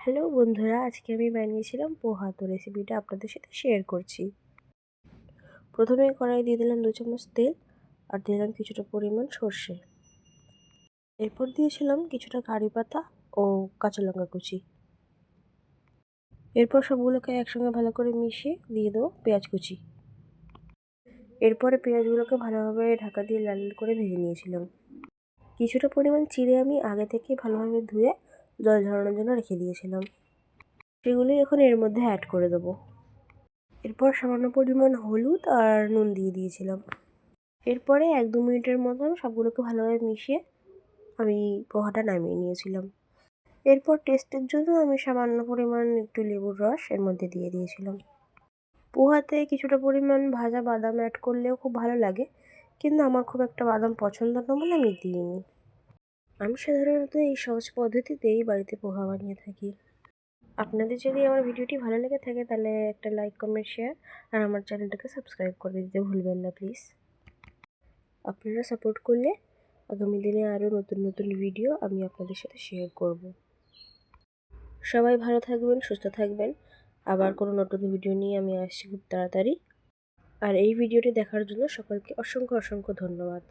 Hello বন্ধুরা, আজকে আমি বানিয়েছিলাম পোহা। তো রেসিপিটা আপনাদের সাথে শেয়ার করছি। প্রথমে কড়াই দিয়ে দিলাম দু চামচ তেল আর দিলাম কিছুটা পরিমাণ সর্ষে। এরপর দিয়েছিলাম কিছুটা কারি পাতা ও কাঁচা লঙ্কা কুচি। এরপর সবগুলোকে একসঙ্গে ভালো করে মিশিয়ে দিয়ে দেবো পেঁয়াজ কুচি। এরপরে পেঁয়াজগুলোকে ভালোভাবে ঢাকা দিয়ে লাল করে ভেজে নিয়েছিলাম। কিছুটা পরিমাণ চিড়ে আমি আগে থেকে ভালোভাবে ধুয়ে জল ঝরানোর জন্য রেখে দিয়েছিলাম। সেগুলি এখন এর মধ্যে অ্যাড করে দেবো। এরপর সামান্য পরিমাণ হলুদ আর নুন দিয়ে দিয়েছিলাম। এরপরে এক দু মিনিটের মতন সবগুলোকে ভালোভাবে মিশিয়ে আমি পোহাটা নামিয়ে নিয়েছিলাম। এরপর টেস্টের জন্য আমি সামান্য পরিমাণ একটু লেবুর রস এর মধ্যে দিয়ে দিয়েছিলাম। পোহাতে কিছুটা পরিমাণ ভাজা বাদাম অ্যাড করলেও খুব ভালো লাগে, কিন্তু আমার খুব একটা বাদাম পছন্দ না বলে আমি দিইনি। আমি সাধারণত এই সহজ পদ্ধতিতেই বাড়িতে পোহা বানিয়ে থাকি। আপনাদের যদি আমার ভিডিওটি ভালো লেগে থাকে, তাহলে একটা লাইক কমেন্ট শেয়ার আর আমার চ্যানেলটাকে সাবস্ক্রাইব করে দিতে ভুলবেন না প্লিজ আপনারা সাপোর্ট করলে আগামী দিনে আরও নতুন নতুন ভিডিও আমি আপনাদের সাথে শেয়ার করব। সবাই ভালো থাকবেন, সুস্থ থাকবেন। আবার কোনো নতুন ভিডিও নিয়ে আমি আসছি খুব তাড়াতাড়ি। আর এই ভিডিওটি দেখার জন্য সকলকে অসংখ্য অসংখ্য ধন্যবাদ।